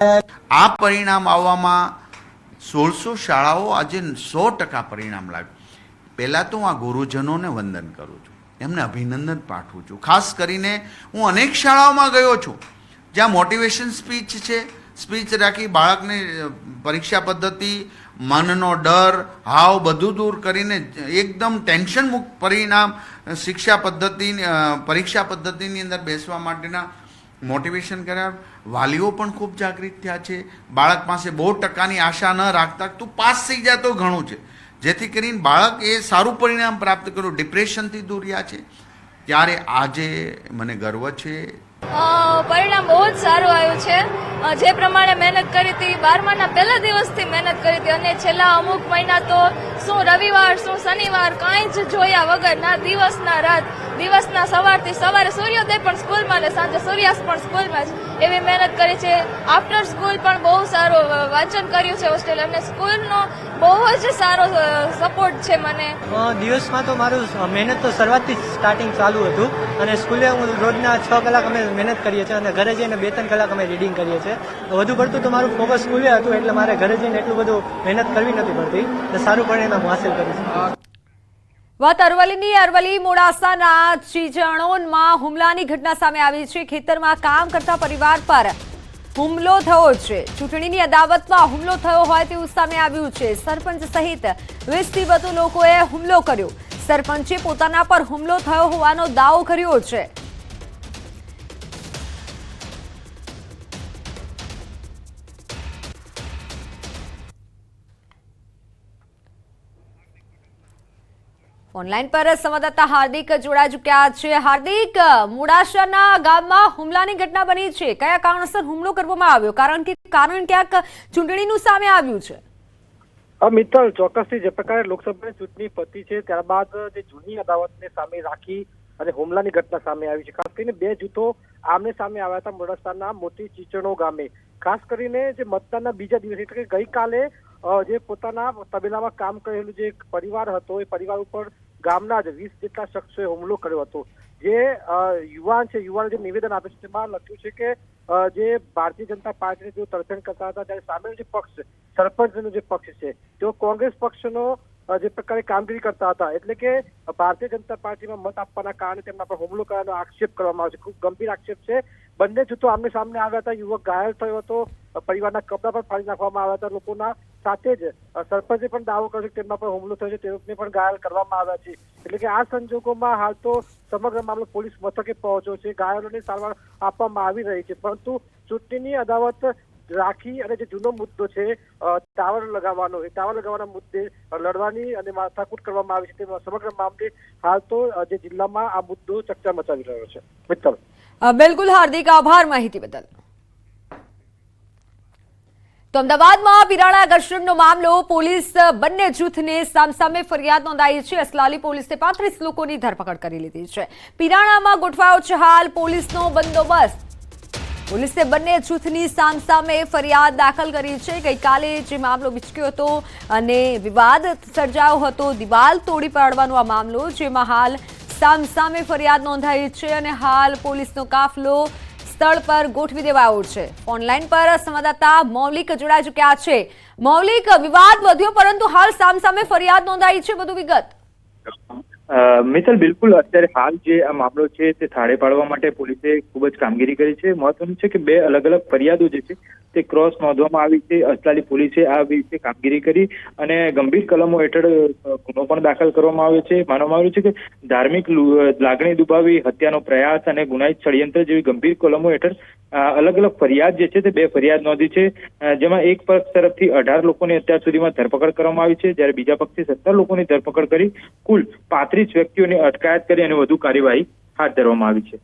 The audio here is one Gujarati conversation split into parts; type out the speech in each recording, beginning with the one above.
આ પરિણામ આવવામાં સોળસો શાળાઓ આજે સો ટકા પરિણામ લાવ્યું. પહેલાં તો હું આ ગુરુજનોને વંદન કરું છું, એમને અભિનંદન પાઠવું છું. ખાસ કરીને હું અનેક શાળાઓમાં ગયો છું, જ્યાં મોટિવેશન સ્પીચ છે. સ્પીચ રાખી બાળકને પરીક્ષા પદ્ધતિ, મનનો ડર, હાવ બધું દૂર કરીને એકદમ ટેન્શન મુક્ત પરિણામ શિક્ષા પદ્ધતિ પરીક્ષા પદ્ધતિની અંદર બેસવા માટેના મોટિવેશન કર્યા. વાલીઓ પણ ખૂબ જાગૃત થયા છે. બાળક પાસે બહુ ટકાની આશા ન રાખતા તું પાસ થઈ જાય તો ઘણું છે. જેથી કરીને બાળક એ સારું પરિણામ પ્રાપ્ત કર્યું. ડિપ્રેશનથી દૂર રહ્યા છે. ત્યારે આજે મને ગર્વ છે. પરિણામ બહુ જ સારું આવ્યું છે. જે પ્રમાણે મહેનત કરી હતી, બારમાના પહેલા દિવસથી મહેનત કરી હતી અને છેલ્લા અમુક મહિના તો શું રવિવાર, શું શનિવાર, કાંઈ જ જોયા વગર ના દિવસ ના રાત દિવસના સવારથી સવારે સૂર્યોદય પણ સ્કૂલમાં અને સાંજે સૂર્યાસ્ત પણ સ્કૂલમાં જ એવી મહેનત કરી છે. આફ્ટર સ્કૂલ પણ બહુ સારું વાંચન કર્યું છે હોસ્ટેલ અને સ્કૂલનો બહુ જ સારો સપોર્ટ છે મને. દિવસમાં તો મારું મહેનત તો શરૂઆતથી જ સ્ટાર્ટિંગ ચાલુ હતું અને સ્કૂલે હું રોજના છ કલાક અમે મહેનત કરીએ છીએ અને ઘરે જઈને બે ત્રણ કલાક અમે રીડિંગ કરીએ છીએ. વધુ પડતું તો મારું ફોકસ સ્કૂલે હતું એટલે મારે ઘરે જઈને એટલું બધું મહેનત કરવી નથી પડતી. સારું પરિણામ હું હાંસિલ કરી શકું વાત અરવલ્લીની. અરવલ્લી મોડાસાના ચીજણોનમાં હુમલાની ઘટના સામે આવી છે. ખેતરમાં કામ કરતા પરિવાર પર હુમલો થયો છે. ચૂંટણીની અદાવતમાં હુમલો થયો હોય તેવું સામે આવ્યું છે. સરપંચ સહિત વીસથી વધુ લોકોએ હુમલો કર્યો. સરપંચે પોતાના પર હુમલો થયો હોવાનો દાવો કર્યો છે. ઓનલાઈન પર સંવાદદાતા હાર્દિક જોડાઈ ચૂક્યા છે. હાર્દિક મોડાસાના ગામમાં હુમલાની ઘટના બની છે. કયા કારણસર હુમલો કરવામાં આવ્યો? કારણ કે કારણ ક્યાંક ચૂંટણીનું સામે આવ્યું છે. મિત્તલ, ચોક્કસથી જે પ્રકારે લોકસભાની ચૂંટણી પતી છે, ત્યારબાદ જે જૂની અદાવતને સામે રાખી અને હુમલાની ઘટના સામે આવી છે. ખાસ કરીને બે જૂથો આમને સામે આવ્યા હતા મોડાસાના મોટી ચીચણો ગામે. ખાસ કરીને જે મતદાનના બીજા દિવસે, એટલે કે ગઈકાલે જે પોતાના તબેલામાં કામ કરેલું જે પરિવાર હતો, એ પરિવાર ઉપર ગામના જ વીસ જેટલા શખ્સોએ હુમલો કર્યો હતો. જે યુવાન છે યુવાને જે નિવેદન આપે છે, તેમાં લખ્યું છે કે જે ભારતીય જનતા પાર્ટીને જેઓ તરફેણ કરતા હતા, ત્યારે સામેનો જે પક્ષ સરપંચનો જે પક્ષ છે, તેઓ કોંગ્રેસ પક્ષનો જે પ્રકારે કામગીરી કરતા હતા. એટલે કે, ભારતીય જનતા પાર્ટીમાં મત આપવાના કારણે તેમના પર હુમલો કરવાનો આક્ષેપ કરવામાં આવે છે. ખૂબ ગંભીર આક્ષેપ છે. બંને જૂથો આમને સામને આવ્યા હતા. યુવક ઘાયલ થયો હતો. પરિવારના કપડા પર ફાડી નાખવામાં આવ્યા હતા. લોકોના સાથે જ સરપંચે પણ દાવો કર્યો છે તેમના પર હુમલો થયો છે તેઓને પણ ઘાયલ કરવામાં આવ્યા છે. એટલે કે આ સંજોગોમાં હાલ તો સમગ્ર મામલો પોલીસ મથકે પહોંચ્યો છે. ઘાયલોને સારવાર આપવામાં આવી રહી છે. પરંતુ ચૂંટણીની અદાવત રાખી અને જે જૂનો મુદ્દો છે ટાવર લગાવવાનો, એ ટાવર લગાવવાના મુદ્દે લડવાની અને માથાકૂટ કરવામાં આવી છે. તે સમગ્ર મામલે હાલ તો જે જિલ્લામાં આ મુદ્દો ચર્ચા મચાવી રહ્યો છે. મિત્તલ. બિલકુલ હાર્દિક આભાર માહિતી બદલ. તો અમદાવાદમાં પિરાણા ઘર્ષણનો મામલો, પોલીસ બંને જૂથને સામસામે ફરિયાદ નોંધાઈ છે. અસલાલી પોલીસે પાંત્રીસ લોકોની ધરપકડ કરી લીધી છે. પિરાણામાં ગોઠવાયો છે હાલ પોલીસનો બંદોબસ્ત. પોલીસે બંને જૂથની સામસામે ફરિયાદ દાખલ કરી છે. ગઈકાલે જે મામલો વિચક્યો હતો અને વિવાદ સર્જાયો હતો, દિવાલ તોડી પાડવાનો આ મામલો, જેમાં હાલ સામસામે ફરિયાદ નોંધાઈ છે અને હાલ પોલીસનો કાફલો સ્થળ પર ગોઠવી દેવાયો છે. ઓનલાઈન પર સંવાદદાતા મૌલિક જોડાઈ ચૂક્યા છે. મૌલિક, વિવાદ વધ્યો પરંતુ હાલ સામસામે ફરિયાદ નોંધાઈ છે. બધું વિગત. મિત્તલ, બિલકુલ. અત્યારે હાલ જે આ મામલો છે તે થાળે પાડવા માટે પોલીસે ખૂબ જ કામગીરી કરી છે. મહત્વનું છે કે બે અલગ અલગ ફરિયાદો જે છે તે ક્રોસ નોંધવામાં આવી છે. અસલાલી પોલીસે આ વિશે કામગીરી કરી અને ગંભીર કલમો હેઠળ ગુનો પણ દાખલ કરવામાં આવ્યો છે. માનવામાં આવ્યું છે કે ધાર્મિક લાગણી દુભાવી, હત્યાનો પ્રયાસ અને ગુનાહિત ષડયંત્ર જેવી ગંભીર કલમો હેઠળ અલગ અલગ ફરિયાદ જે છે તે બે ફરિયાદ નોંધી છે. જેમાં એક પક્ષ તરફથી અઢાર લોકોની અત્યાર સુધીમાં ધરપકડ કરવામાં આવી છે. જ્યારે બીજા પક્ષથી સત્તર લોકોની ધરપકડ કરી કુલ પાંત્રીસ વ્યક્તિઓની અટકાયત કરી અને વધુ કાર્યવાહી હાથ ધરવામાં આવી છે.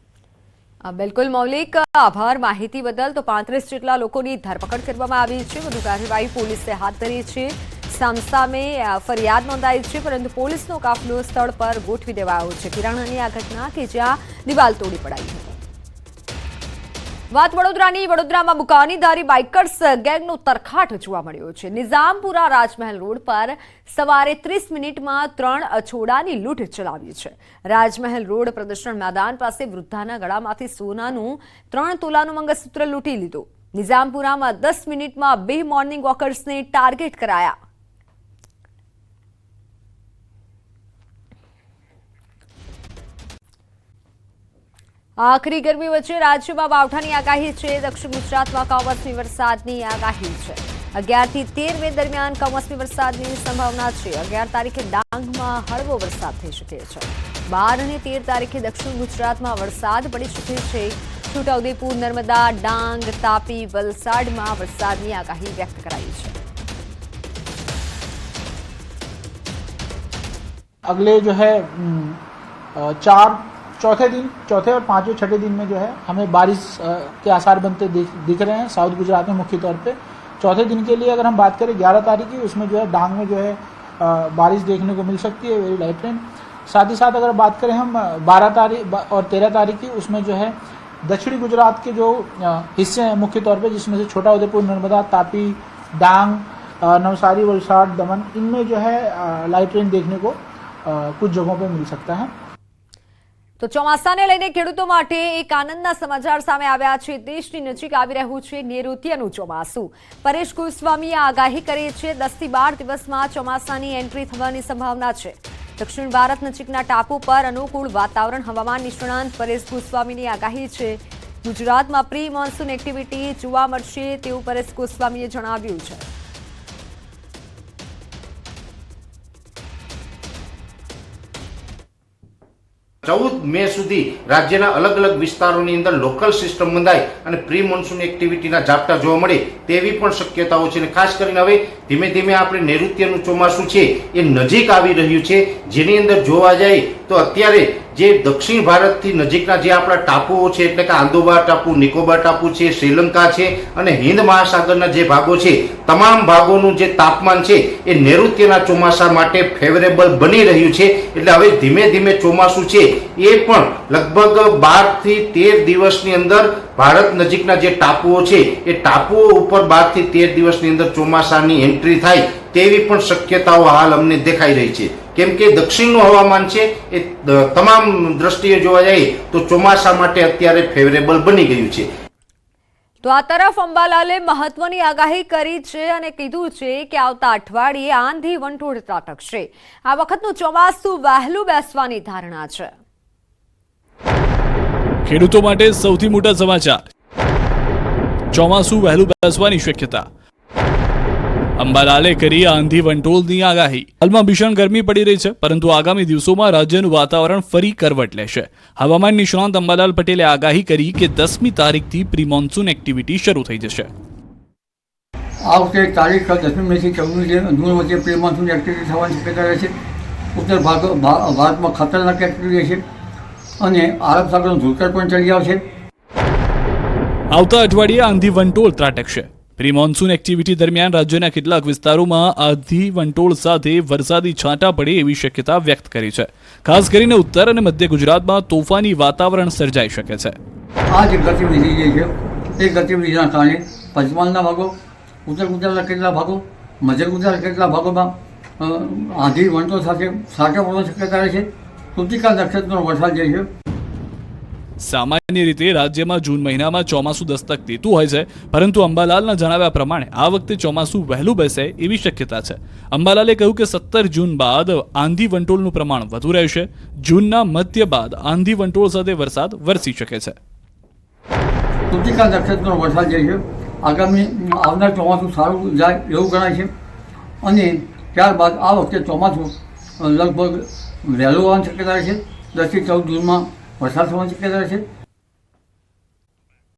બિલકુલ મૌલિક આભાર માહિતી બદલ. તો પાંત્રીસ જેટલા લોકોની ધરપકડ કરવામાં આવી છે. વધુ કાર્યવાહી પોલીસે હાથ ધરી છે. સામસામે ફરિયાદ નોંધાઈ છે, પરંતુ પોલીસનો કાફલો સ્થળ પર ગોઠવી દેવાયો છે. કિરાણાની આ ઘટના કે જ્યાં દિવાલ તોડી પડાઈ હતી. વાત વડોદરાની. વડોદરામાં બુકાનીધારી બાઇકર્સ ગેંગનો તરખાટ જોવા મળ્યો છે. નિઝામપુરા રાજમહેલ રોડ પર સવારે ત્રીસ મિનિટમાં ત્રણ અછોડાની લૂંટ ચલાવી છે. રાજમહેલ રોડ પ્રદર્શન મેદાન પાસે વૃદ્ધાના ગળામાંથી સોનાનું ત્રણ તોલાનું મંગળસૂત્ર લૂંટી લીધું. નિઝામપુરામાં દસ મિનિટમાં બે મોર્નિંગ વોકર્સને ટાર્ગેટ કરાયા. આખરી ગરમી વચ્ચે રાજ્યમાં વાવઠાની આગાહી છે. દક્ષિણ ગુજરાતમાં કમોસમી વરસાદની આગાહી છે. અગિયારથી તેર મે દરમિયાન કમોસમી વરસાદની સંભાવના છે. અગિયાર તારીખે ડાંગમાં હળવો વરસાદ થઈ શકે છે. બાર અને તેર તારીખે દક્ષિણ ગુજરાતમાં વરસાદ પડી શકે છે. છોટાઉદેપુર, નર્મદા, ડાંગ, તાપી, વલસાડમાં વરસાદની આગાહી વ્યક્ત કરાઈ છે. અગલે જો હૈ ચાર चौथे दिन, चौथे और पाँचवें, छठे दिन में जो है, हमें बारिश के आसार बनते दिख दिख रहे हैं, साउथ गुजरात में मुख्य तौर पे। चौथे दिन के लिए अगर हम बात करें, ग्यारह तारीख की, उसमें जो है, डांग में जो है बारिश देखने को मिल सकती है वेरी लाइट रेन साथ ही साथ अगर बात करें हम बारह तारीख और तेरह तारीख की, उसमें जो है, दक्षिणी गुजरात के जो हिस्से हैं मुख्य तौर पर जिसमें से छोटा उदयपुर, नर्मदा, तापी, डांग नवसारी, वलसाड, दमन, इनमें जो है लाइट रेन देखने को कुछ जगहों पर मिल सकता है। તો ચોમાસાને લઈને ખેડૂતો માટે એક આનંદના સમાચાર સામે આવ્યા છે. દેશની નજીક આવી રહ્યું છે નૈઋત્યનું ચોમાસું. પરેશ ગોસ્વામીએ આગાહી કરી છે દસથી બાર દિવસમાં ચોમાસાની એન્ટ્રી થવાની સંભાવના છે. દક્ષિણ ભારત નજીકના ટાપુ પર અનુકૂળ વાતાવરણ હવામાન નિષ્ણાંત પરેશ ગોસ્વામીની આગાહી છે. ગુજરાતમાં પ્રી મોન્સૂન એક્ટિવિટી જોવા મળશે તેવું પરેશ ગોસ્વામીએ જણાવ્યું છે. ચૌદ મે સુધી રાજ્યના અલગ અલગ વિસ્તારોની અંદર લોકલ સિસ્ટમ બંધાય અને પ્રી મોન્સૂન એક્ટિવિટીના ઝાપટા જોવા મળે તેવી પણ શક્યતાઓ છે. અને ખાસ કરીને હવે ધીમે ધીમે આપણે નૈઋત્યનું ચોમાસું છે એ નજીક આવી રહ્યું છે. જેની અંદર જોવા જાય તો અત્યારે જે દક્ષિણ ભારતથી નજીકના જે આપણા ટાપુઓ છે, એટલે કે આંદોબાર ટાપુ, નિકોબાર ટાપુ છે, શ્રીલંકા છે અને હિન્દ મહાસાગરના જે ભાગો છે, તમામ ભાગોનું જે તાપમાન છે, એ નૈઋત્યના ચોમાસા માટે ફેવરેબલ બની રહ્યું છે. એટલે હવે ધીમે ધીમે ચોમાસું છે, એ પણ લગભગ બારથી તેર દિવસની અંદર ભારત નજીકના જે ટાપુઓ છે, એ ટાપુઓ ઉપર બારથી તેર દિવસની અંદર ચોમાસાની એન્ટ્રી થાય તેવી પણ શક્યતાઓ હાલ અમને દેખાઈ રહી છે. કેમ કે દક્ષિણનું હવામાન છે એ તમામ દ્રષ્ટિએ જોવા જઈએ તો ચોમાસા માટે અત્યારે ફેવરેબલ બની ગયું છે. તો આ તરફ અંબાલાલે મહત્વની આગાહી કરી છે અને કીધું છે કે આવતા અઠવાડિયે આંધી વંટોળ ત્રાટકશે. આ વખતનું ચોમાસું વહેલું બેસવાની ધારણા છે. ખેડૂતો માટે સૌથી મોટા સમાચાર. ચોમાસું વહેલું બેસવાની શક્યતા. અંબાલાલે કરી આંધી વંટોળની આગાહી. હાલમાં ભીષણ ગરમી પડી રહી છે પરંતુ આગામી દિવસોમાં રાજ્યનું વાતાવરણ ફરી કરવટ લેશે. હવામાન નિષ્ણાંત અંબાલાલ પટેલે આગાહી કરી કે દસમી તારીખથી પ્રી મોન્સૂન એક્ટિવિટી શરૂ થઈ જશે. આ વખતે તારીખ દસમી મેથી ચૌદમી જૂન વચ્ચે પ્રી મોન્સૂન એક્ટિવિટી થવાની શક્યતા રહેશે. ઉત્તર ભાગ ભારતમાં ખતરનાક એક્ટિવિટી રહેશે અને આરબ સાગરનું ધૂળકર પણ ચડી આવશે. આવતા અઠવાડિયે આંધી વંટોળ ત્રાટકશે. પ્રી મોન્સૂન એક્ટિવિટી દરમિયાન રાજ્યના કેટલાક વિસ્તારોમાં આધી વંટોળ સાથે વરસાદી છાંટા પડે એવી શક્યતા વ્યક્ત કરી છે. ખાસ કરીને ઉત્તર અને મધ્ય ગુજરાતમાં તોફાની વાતાવરણ સર્જાઈ શકે છે. આ જે ગતિવિધિ જે છે. એ ગતિવિધિના કારણે પંચમહાલના ભાગો, ઉત્તર ગુજરાતના કેટલા ભાગો, મધ્ય ગુજરાતના કેટલા ભાગોમાં આધી વંટોળ સાથે છાંટા પડવાની શક્યતા રહે છે. કૃતિકા નક્ષત્રનો વરસાદ જે છે સામાન્ય રીતે રાજ્યમાં જૂન મહિનામાં ચોમાસું દસ્તક દેતું હોય છે, પરંતુ અંબાલાલના જણાવ્યા પ્રમાણે આ વખતે ચોમાસું વહેલું બેસે એવી શક્યતા છે. અંબાલાલે કહ્યું કે સત્તર જૂન બાદ આંધી વંટોળનું પ્રમાણ વધુ રહેશે. જૂનના મધ્ય બાદ આંધી વંટોળ સાથે વરસાદ વરસી શકે છે. આગામી આવનાર ચોમાસું સારું જાય એવું ગણાય છે. અને ત્યારબાદ આ વખતે ચોમાસું લગભગ વહેલું આવવાની શક્યતા છે. દસથી ચૌદ જૂનમાં થવાની શક્યતા રહે છે?